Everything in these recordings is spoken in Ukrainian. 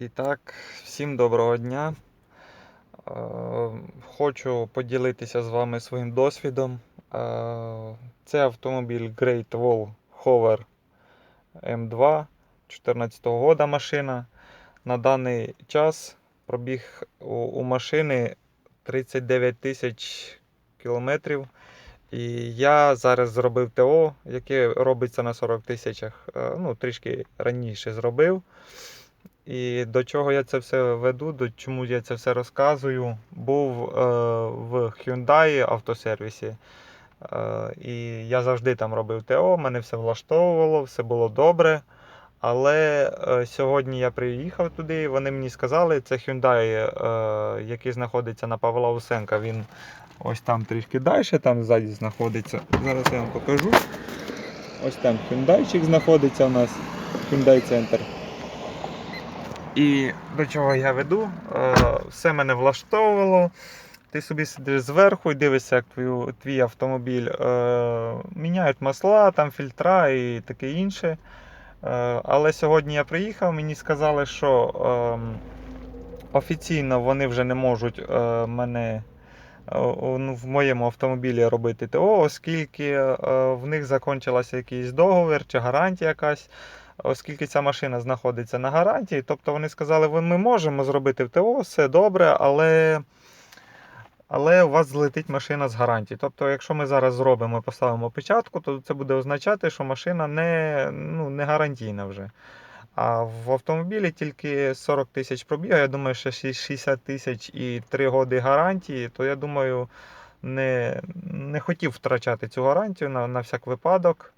І так, всім доброго дня. Е, Хочу поділитися з вами своїм досвідом. Е, Це автомобіль Great Wall Hover M2 2014 года машина. На даний час пробіг у, машини 39 тисяч кілометрів. І я зараз зробив ТО, яке робиться на 40 тисячах. Е, Ну, трішки раніше зробив. І до чого я це все веду, до чому я це все розказую. Був е, в Hyundai автосервісі. Е, і я завжди там робив ТО, мене все влаштовувало, все було добре. Але е, сьогодні я приїхав туди, і вони мені сказали, це Hyundai, е, який знаходиться на Павла Усенка. Він ось там трішки далі, там ззаді знаходиться. Зараз я вам покажу. Ось там Hyundai знаходиться у нас, Hyundai Center. І до чого я веду, е, все мене влаштовувало. Ти собі сидиш зверху і дивишся, як твій, твій автомобіль е, міняють масла, там фільтра і таке інше. Е, але сьогодні я приїхав, мені сказали, що е, офіційно вони вже не можуть мене ну, в моєму автомобілі робити ТО, оскільки в них закінчилася якийсь договір чи гарантія якась оскільки ця машина знаходиться на гарантії. Тобто вони сказали, «Ви- ми можемо зробити в ТО, все добре, але. Але у вас злетить машина з гарантії. Тобто, якщо ми зараз зробимо і поставимо печатку, то це буде означати, що машина не, ну, не гарантійна вже. А в автомобілі тільки 40 тисяч пробіга. Я думаю, ще 60 тисяч і 3 роки гарантії, то я думаю, не, не хотів втрачати цю гарантію на, на всяк випадок.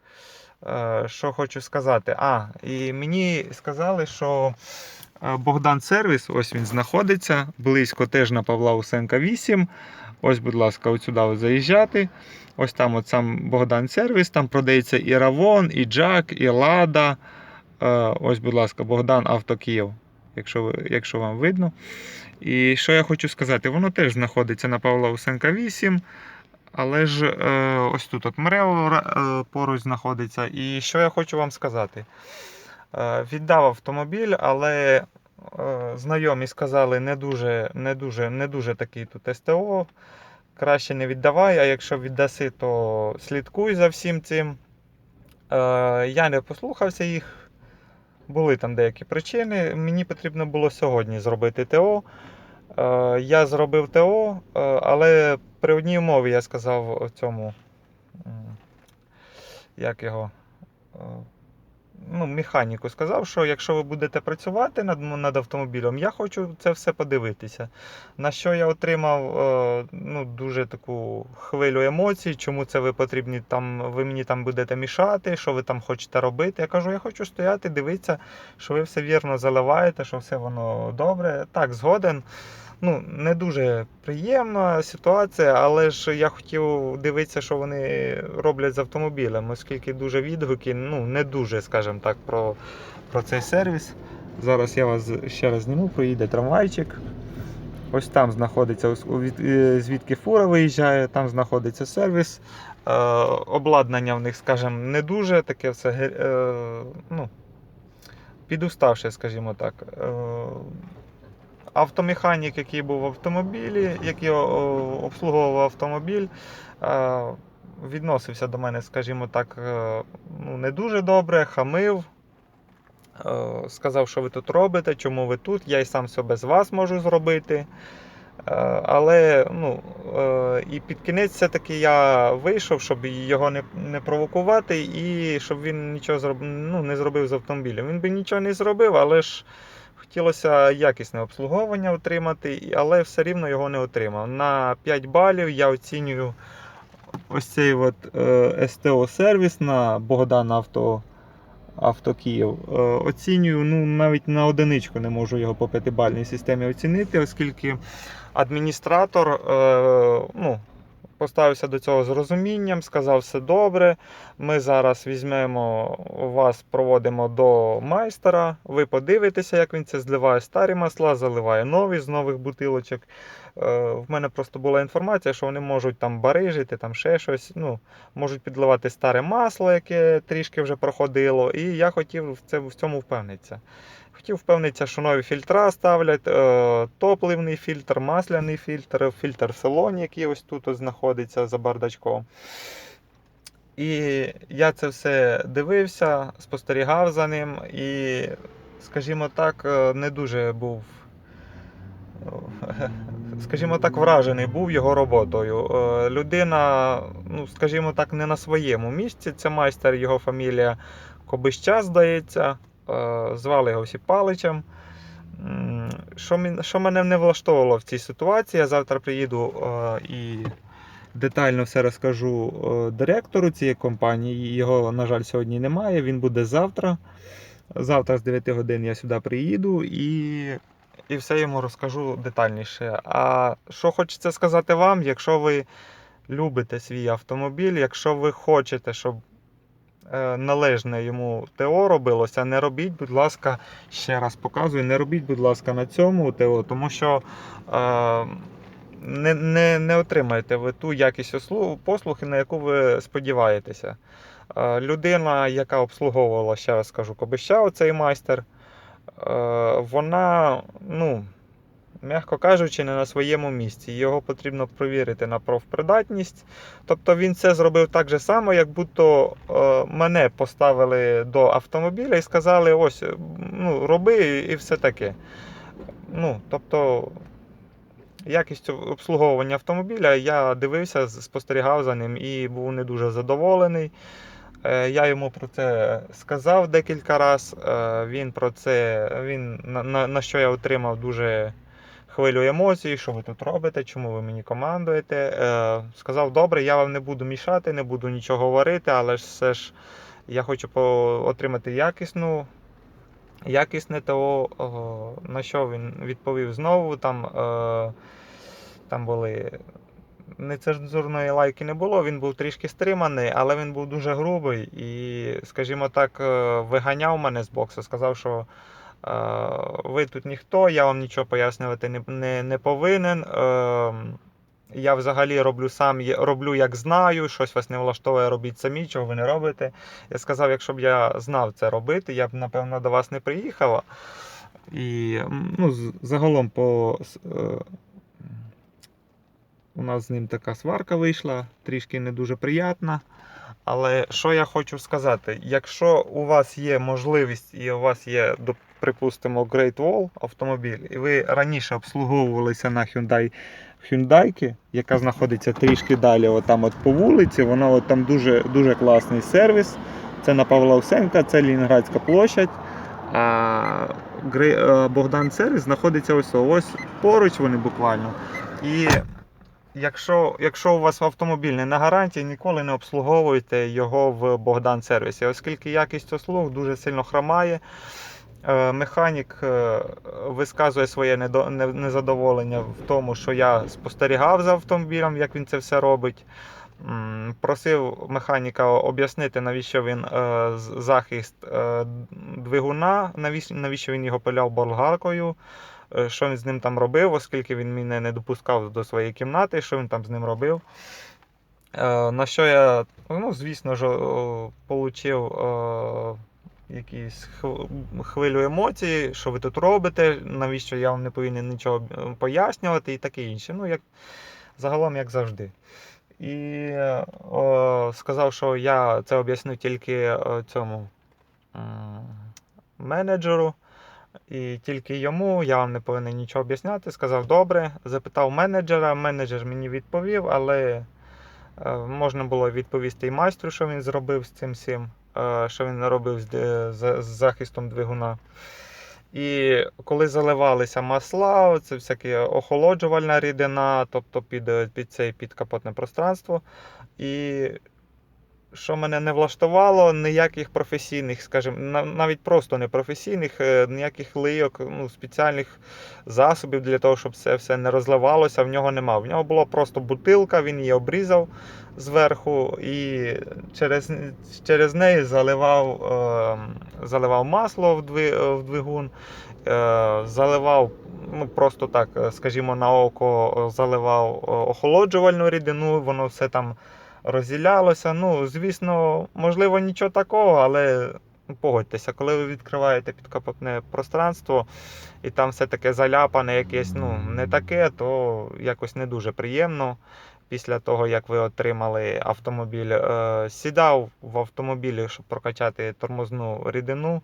Е, Що хочу сказати? А, і мені сказали, що е, Богдан Сервіс, ось він знаходиться, близько теж на Павла Усенка 8. Ось, будь ласка, от сюди от заїжджати. Ось там от сам Богдан Сервіс, там продається і Равон, і Джак, і Лада. Е, Ось, будь ласка, Богдан Автокиїв, якщо, якщо вам видно. І що я хочу сказати, воно теж знаходиться на Павла Усенка 8. Але ж е, ось тут от МРЕО е, поруч знаходиться. І що я хочу вам сказати? Е, віддав автомобіль, але е, знайомі сказали, не дуже, не, дуже, не дуже такий тут СТО. Краще не віддавай, а якщо віддаси, то слідкуй за всім цим. Е, я не послухався їх. Були там деякі причини. Мені потрібно було сьогодні зробити ТО. Е, Я зробив ТО, е, але при одній умові я сказав цьому, як його, е, ну, механіку сказав, що якщо ви будете працювати над, над автомобілем, я хочу це все подивитися. На що я отримав е, ну, дуже таку хвилю емоцій, чому це ви потрібні там, ви мені там будете мішати, що ви там хочете робити. Я кажу, я хочу стояти, дивитися, що ви все вірно заливаєте, що все воно добре. Так, згоден. Ну, не дуже приємна ситуація, але ж я хотів дивитися, що вони роблять з автомобілем, оскільки дуже відгуки, ну, не дуже, скажімо так, про, про цей сервіс. Зараз я вас ще раз зніму, проїде трамвайчик. Ось там знаходиться, е, звідки фура виїжджає, там знаходиться сервіс. Е, обладнання в них, скажімо, не дуже таке все е, ну, підуставше, скажімо так. Е, автомеханік, який був в автомобілі, який о, обслуговував автомобіль, е, відносився до мене, скажімо так, е, ну, не дуже добре, хамив. Е, Сказав, що ви тут робите, чому ви тут, я і сам все без вас можу зробити. Е, Але ну, е, і під кінець все-таки я вийшов, щоб його не, не провокувати, і щоб він нічого зроб... ну, не зробив з автомобілем. Він би нічого не зробив, але ж хотілося якісне обслуговування отримати, але все рівно його не отримав. На 5 балів я оцінюю ось цей от, е, СТО-сервіс на Богдан Авто. Авто Київ. Е, Оцінюю, ну навіть на одиничку не можу його по п'ятибальній системі оцінити, оскільки адміністратор е, ну, поставився до цього з розумінням, сказав все добре. Ми зараз візьмемо вас, проводимо до майстера. Ви подивитеся, як він це зливає старі масла, заливає нові з нових бутилочок. Е, В мене просто була інформація, що вони можуть там барижити, там ще щось. Ну, можуть підливати старе масло, яке трішки вже проходило. І я хотів в цьому впевнитися. Хотів впевнитися, що нові фільтра ставлять, е, топливний фільтр, масляний фільтр, фільтр салоні, який ось тут ось знаходиться за бардачком. І я це все дивився, спостерігав за ним і, скажімо так, е, не дуже був, е, скажімо так, вражений був його роботою. Людина, ну, скажімо так, не на своєму місці. Це майстер, його фамілія Кобища, здається. Е, Звали його всі Паличем. Що, мене не влаштовувало в цій ситуації, я завтра приїду е, і детально все розкажу е, директору цієї компанії. Його, на жаль, сьогодні немає. Він буде завтра. Завтра з 9 годин я сюди приїду і, і все йому розкажу детальніше. А що хочеться сказати вам, якщо ви любите свій автомобіль, якщо ви хочете, щоб належне йому ТО робилося, не робіть, будь ласка, ще раз показую, не робіть, будь ласка, на цьому ТО, тому що е, не, не, не отримаєте ви ту якість послуги, на яку ви сподіваєтеся. Е, Людина, яка обслуговувала, ще раз скажу, Кобища, оцей майстер, е, вона, ну, м'яко кажучи, не на своєму місці. Його потрібно провірити на профпридатність. Тобто він це зробив так же само, як будто е, мене поставили до автомобіля і сказали: ось, е, ну, роби і все таке. Ну, тобто, якість обслуговування автомобіля я дивився, спостерігав за ним і був не дуже задоволений. Е, Я йому про це сказав декілька разів. Він про це, він, на, на, на що я отримав дуже хвилю емоцій, що ви тут робите, чому ви мені командуєте. Е, Сказав, добре, я вам не буду мішати, не буду нічого говорити, але ж все ж я хочу отримати якісну, якісне ТО, на що він відповів знову. Там, е, там були нецензурної лайки не було, він був трішки стриманий, але він був дуже грубий і, скажімо так, е, виганяв мене з боксу, сказав, що ви тут ніхто, я вам нічого пояснювати не, не, не повинен. Е, я взагалі роблю сам, роблю як знаю, щось вас не влаштовує, робіть самі, чого ви не робите. Я сказав, якщо б я знав це робити, я б, напевно, до вас не приїхала. І ну, загалом по. е, у нас з ним така сварка вийшла, трішки не дуже приятна. Але що я хочу сказати, якщо у вас є можливість і у вас є, припустимо, Great Wall автомобіль, і ви раніше обслуговувалися на Hyundai Hyundai, яка знаходиться трішки далі, отам от по вулиці, вона от там дуже, дуже класний сервіс. Це на Павла Усенка, це Лінінградська площадь. А е, Богдан Сервіс знаходиться ось ось поруч вони буквально. І якщо, якщо у вас автомобіль не на гарантії, ніколи не обслуговуйте його в Богдан сервісі, оскільки якість услуг дуже сильно хромає. Е, Механік е, висказує своє незадоволення в тому, що я спостерігав за автомобілем, як він це все робить. Просив механіка об'яснити, навіщо він е, захист двигуна, навіщо, він його пиляв болгаркою, що він з ним там робив, оскільки він мене не допускав до своєї кімнати, що він там з ним робив. На що я, ну, звісно ж, отримав якісь хвилю емоцій, що ви тут робите, навіщо я вам не повинен нічого е, пояснювати і таке інше. Ну, як, загалом, як завжди. І е, о, сказав, що я це об'ясню тільки е, цьому менеджеру. І тільки йому я вам не повинен нічого об'ясняти. Сказав, добре. Запитав менеджера. Менеджер мені відповів, але можна було відповісти і майстру, що він зробив з цим всім, що він наробив з, д- з, захистом двигуна. І коли заливалися масла, це всяке охолоджувальна рідина, тобто під, е, під цей підкапотне пространство. І що мене не влаштувало, ніяких професійних, скажімо, навіть просто не професійних, е, ніяких лийок, ну, спеціальних засобів для того, щоб це все не розливалося, в нього нема. В нього була просто бутилка, він її обрізав зверху і через, через неї заливав, е, заливав масло в, дві, в двигун, е, заливав. Ну, просто так, е, скажімо, на око е, заливав е, охолоджувальну рідину, воно все там розділялося. Ну, звісно, можливо, нічого такого, але Погодьтеся, коли ви відкриваєте підкапотне пространство і там все таке заляпане, якесь ну, не таке, то якось не дуже приємно. Після того, як ви отримали автомобіль, Е, сідав в автомобілі, щоб прокачати тормозну рідину.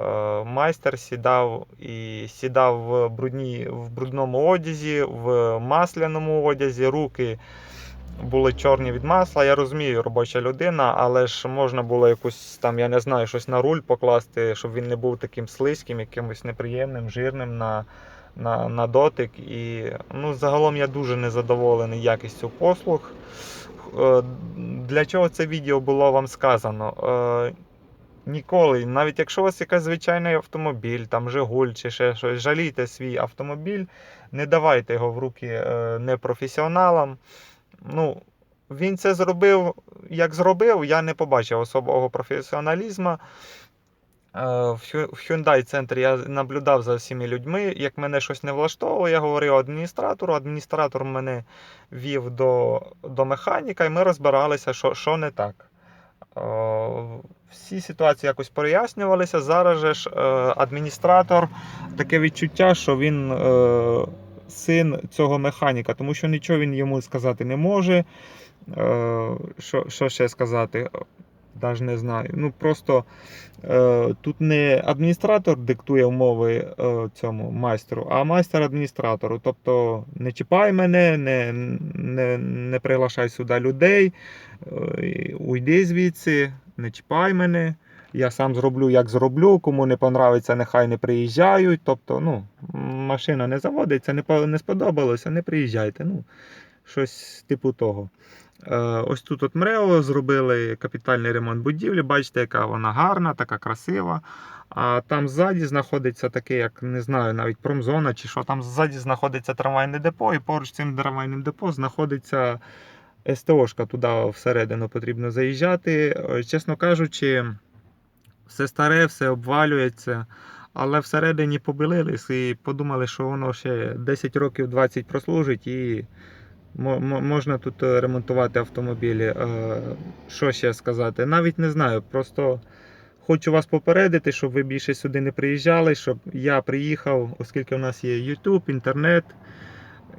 Е, Майстер сідав і сідав в, брудні, в брудному одязі, в масляному одязі, руки були чорні від масла. Я розумію, робоча людина, але ж можна було якусь там, я не знаю, щось на руль покласти, щоб він не був таким слизьким, якимось неприємним, жирним на, на, на дотик. І ну, загалом я дуже незадоволений якістю послуг. Е, Для чого це відео було вам сказано? Е, Ніколи, навіть якщо у вас якийсь звичайний автомобіль, там Жигуль чи ще щось, жалійте свій автомобіль, не давайте його в руки е, непрофесіоналам. Ну, він це зробив, як зробив, я не побачив особого професіоналізму. Е, В Hyundai центрі я наблюдав за всіма людьми. Як мене щось не влаштовувало, я говорив адміністратору. Адміністратор мене вів до, до механіка, і ми розбиралися, що, що не так. Е, Всі ситуації якось прояснювалися. Зараз же ж е, адміністратор таке відчуття, що він син цього механіка, тому що нічого він йому сказати не може. Е, Що, що ще сказати? Навіть не знаю. Ну просто е, тут не адміністратор диктує умови е, цьому майстру, а майстер адміністратору. Тобто не чіпай мене, не, не, не приглашай сюди людей, уйди звідси, не чіпай мене. Я сам зроблю, як зроблю. Кому не понравиться, нехай не приїжджають. Тобто, ну, машина не заводиться, не, сподобалося, не приїжджайте. Ну, щось типу того. Е, Ось тут от МРЕО зробили капітальний ремонт будівлі. Бачите, яка вона гарна, така красива. А там ззаді знаходиться таке, як не знаю, навіть промзона чи що. Там ззаді знаходиться трамвайне депо, і поруч цим трамвайним депо знаходиться СТОшка. Туди всередину потрібно заїжджати. Е, Чесно кажучи, все старе, все обвалюється. Але всередині побилились і подумали, що воно ще 10 років 20 прослужить і мо- мо- можна тут е, ремонтувати автомобілі. Е, Що ще сказати? Навіть не знаю. Просто хочу вас попередити, щоб ви більше сюди не приїжджали, щоб я приїхав, оскільки у нас є YouTube, інтернет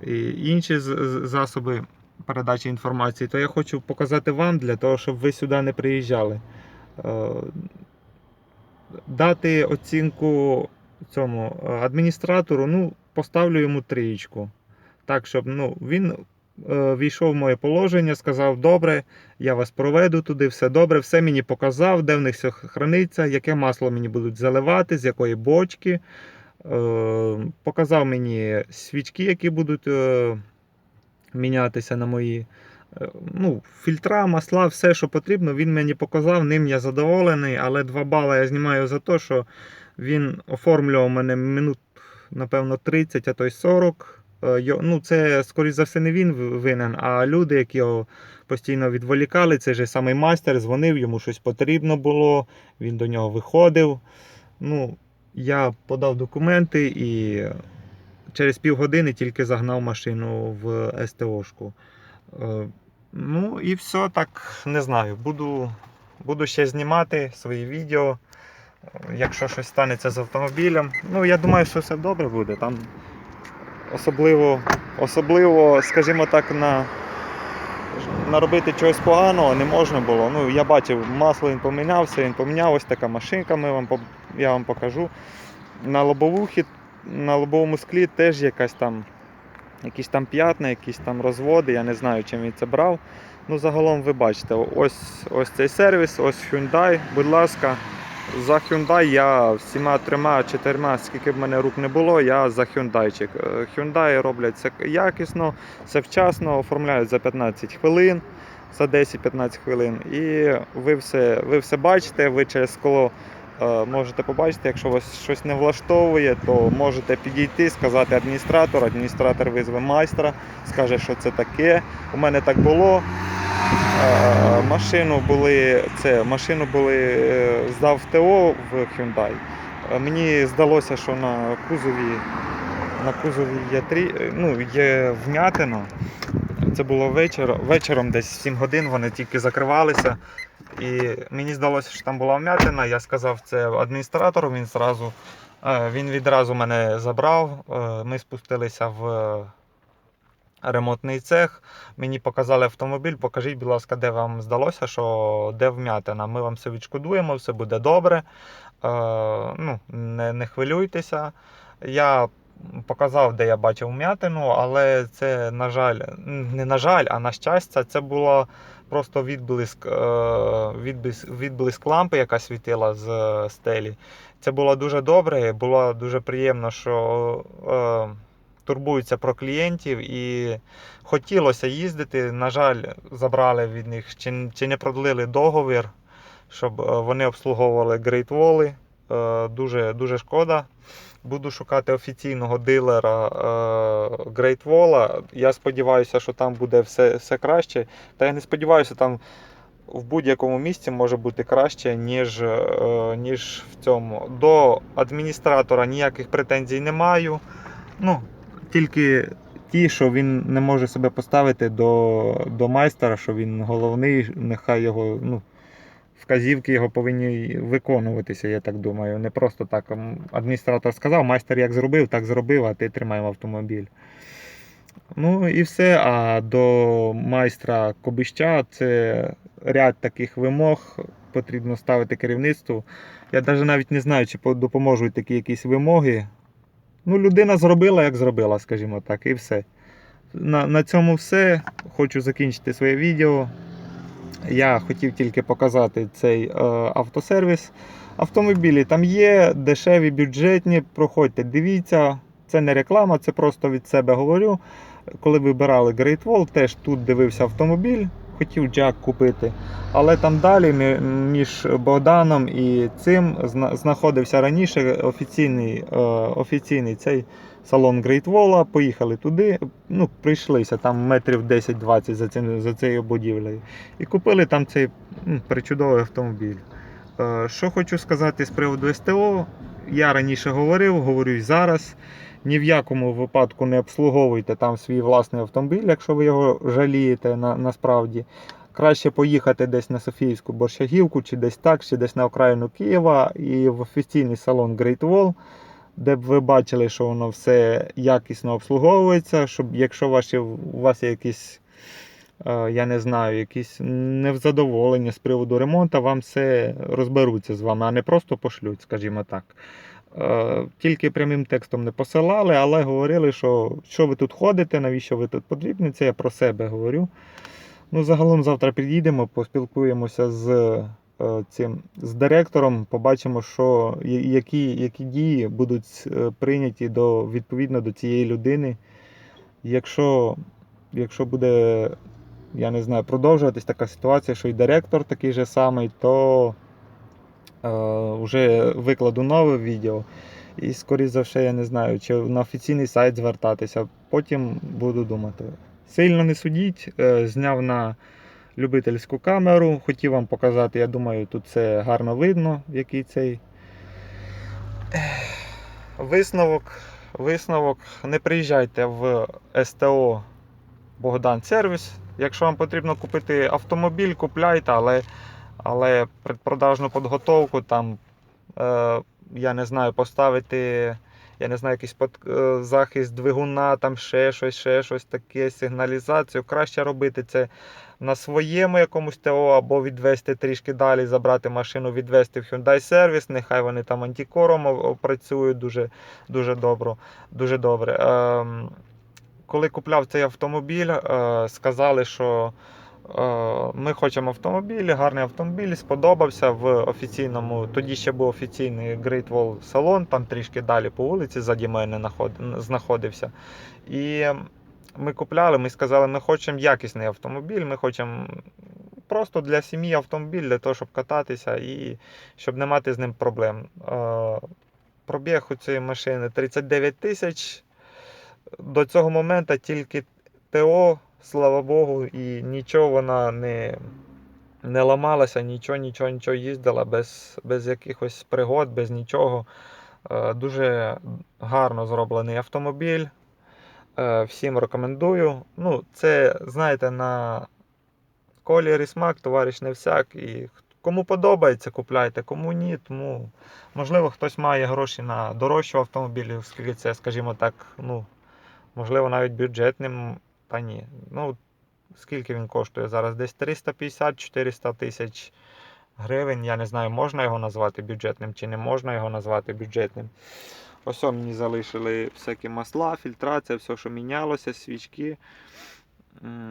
і інші засоби передачі інформації, то я хочу показати вам для того, щоб ви сюди не приїжджали. Дати оцінку цьому е, адміністратору, ну, поставлю йому трієчку. Так, щоб ну, він е, війшов в моє положення, сказав, добре, я вас проведу туди, все добре, все мені показав, де в них все храниться, яке масло мені будуть заливати, з якої бочки. Е, показав мені свічки, які будуть мінятися на мої. Е, Ну, фільтра, масла, все, що потрібно, він мені показав, ним я задоволений, але 2 бали я знімаю за те, що він оформлював мене минут, напевно, 30, а то й 40. Е, Ну, це, скоріш за все, не він винен, а люди, які його постійно відволікали, цей же самий майстер дзвонив, йому щось потрібно було, він до нього виходив. Ну, я подав документи і через півгодини тільки загнав машину в СТОшку. Ну і все, так не знаю. Буду, буду ще знімати свої відео. Якщо щось станеться з автомобілем. Ну, я думаю, що все добре буде. Там особливо, особливо скажімо так, на, наробити чогось поганого не можна було. Ну, я бачив, масло він помінявся, він поміняв, ось така машинка, ми вам, я вам покажу. На лобовухі, на лобовому склі теж якась там якісь там п'ятна, якісь там розводи, я не знаю, чим він це брав. Ну, загалом ви бачите, ось, ось цей сервіс, ось Hyundai, будь ласка. За Hyundai я всіма трьома, чотирма, скільки б мене рук не було, я за Hyundaiчик. Е, Hyundai роблять це якісно, все вчасно, оформляють за 15 хвилин, за 10-15 хвилин. І ви все, ви все бачите, ви через е, можете побачити, якщо вас щось не влаштовує, то можете підійти, сказати адміністратору, адміністратор визве майстра, скаже, що це таке. У мене так було. Е, Машину були, це, машину були, е, здав в ТО в Hyundai. Е, Мені здалося, що на кузові, на кузові є, трі, е, ну, є вмятина. Це було вечір, вечором, десь 7 годин вони тільки закривалися. І мені здалося, що там була вмятина. Я сказав це адміністратору, він зразу. е, Він відразу мене забрав. е, Ми спустилися в е, ремонтний цех. Мені показали автомобіль. Покажіть, будь ласка, де вам здалося, що де вмятина. Ми вам все відшкодуємо, все буде добре. Ну, не, не хвилюйтеся. Я показав, де я бачив вмятину, але це, на жаль, не на жаль, а на щастя, це було просто відблиск, е, відблиск, відблиск лампи, яка світила з е, стелі. Це було дуже добре, було дуже приємно, що е, турбуються про клієнтів і хотілося їздити. На жаль, забрали від них чи, чи не продлили договір, щоб вони обслуговували. Е, Дуже, дуже шкода. Буду шукати офіційного дилера е, Great Wall. Я сподіваюся, що там буде все, все краще. Та я не сподіваюся, там в будь-якому місці може бути краще, ніж, е, ніж в цьому. До адміністратора ніяких претензій не маю. Ну, тільки ті, що він не може себе поставити до, до майстера, що він головний, нехай його. ну, Вказівки його повинні виконуватися, я так думаю. Не просто так. Адміністратор сказав, майстер як зробив, так зробив, а ти тримай автомобіль. Ну і все. А до майстра Кобища це ряд таких вимог потрібно ставити керівництву. Я навіть не знаю, чи допоможуть такі якісь вимоги. Ну, людина зробила, як зробила, скажімо так, і все. На, на цьому все. Хочу закінчити своє відео. Я хотів тільки показати цей е, автосервіс. Автомобілі там є, дешеві, бюджетні. Проходьте, дивіться. Це не реклама, це просто від себе говорю. Коли вибирали Great Wall, теж тут дивився автомобіль, хотів джак купити. Але там далі між Богданом і цим знаходився раніше офіційний, е, офіційний цей салон Wall. Поїхали туди. Ну, прийшлися там метрів 10-20 за, цим, за цією будівлею. І купили там цей причудовий автомобіль. Е, Що хочу сказати з приводу СТО, я раніше говорив, говорю і зараз. Ні в якому випадку не обслуговуйте там свій власний автомобіль, якщо ви його жалієте на, насправді. Краще поїхати десь на Софіївську борщагівку, чи десь так, чи десь на окраїну Києва і в офіційний салон Great Wall, де б ви бачили, що воно все якісно обслуговується, щоб якщо ваші, у вас є якісь е, я не знаю, якісь невзадоволення з приводу ремонту, вам все розберуться з вами, а не просто пошлють, скажімо так. Е, Тільки прямим текстом не посилали, але говорили, що що ви тут ходите, навіщо ви тут потрібні, це я про себе говорю. Ну, загалом завтра підійдемо, поспілкуємося з цим з директором, побачимо, що, які, які дії будуть е, прийняті до, відповідно до цієї людини. Якщо, якщо буде, я не знаю, продовжуватись така ситуація, що і директор такий же самий, то е, вже викладу нове відео. І, скоріш за все, я не знаю, чи на офіційний сайт звертатися. Потім буду думати. Сильно не судіть, е, зняв на любительську камеру. Хотів вам показати, я думаю, тут це гарно видно, який цей. Висновок. Висновок. Не приїжджайте в СТО Богдан Сервіс. Якщо вам потрібно купити автомобіль, купляйте, але, але предпродажну підготовку там, е, я не знаю, поставити, я не знаю, якийсь под, е, захист двигуна, там ще щось, ще щось таке, сигналізацію. Краще робити це на своєму якомусь ТО або відвести трішки далі, забрати машину, відвести в Hyundai сервіс. Нехай вони там антикором о- опрацюють дуже, дуже добре. Дуже добре. Ем, коли купляв цей автомобіль, е, сказали, що ми хочемо автомобіль, гарний автомобіль, сподобався в офіційному. Тоді ще був офіційний Great Wall салон, там трішки далі по вулиці, заді мене знаходився. І ми купляли, ми сказали, ми хочемо якісний автомобіль, ми хочемо просто для сім'ї автомобіль, для того, щоб кататися і щоб не мати з ним проблем. Е, Пробіг у цієї машини 39 тисяч. До цього моменту тільки ТО, слава Богу, і нічого вона не, не ламалася, нічого, нічого, нічого їздила без, без якихось пригод, без нічого. Е, Дуже гарно зроблений автомобіль. Е, Всім рекомендую. Ну, це, знаєте, на колір і смак, товариш не всяк. І кому подобається, купляйте, кому ні, тому можливо хтось має гроші на дорожчу автомобіль, оскільки це, скажімо так, ну, можливо, навіть бюджетним. Та ні. Ну, скільки він коштує зараз? Десь 350-400 тисяч гривень. Я не знаю, можна його назвати бюджетним чи не можна його назвати бюджетним. Ось мені залишили всякі масла, фільтрація, все, що мінялося, свічки.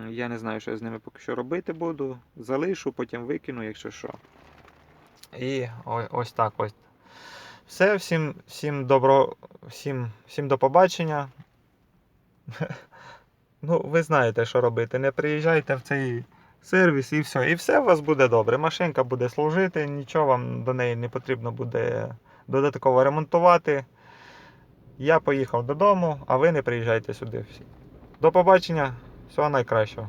Я не знаю, що я з ними поки що робити буду. Залишу, потім викину, якщо що. І ось так ось. Все, всім, всім добро, всім, всім до побачення. Ну, ви знаєте, що робити. Не приїжджайте в цей сервіс і все. І все у вас буде добре. Машинка буде служити, нічого вам до неї не потрібно буде додатково ремонтувати. Я поїхав додому, а ви не приїжджайте сюди. всі. До побачення, всього найкращого.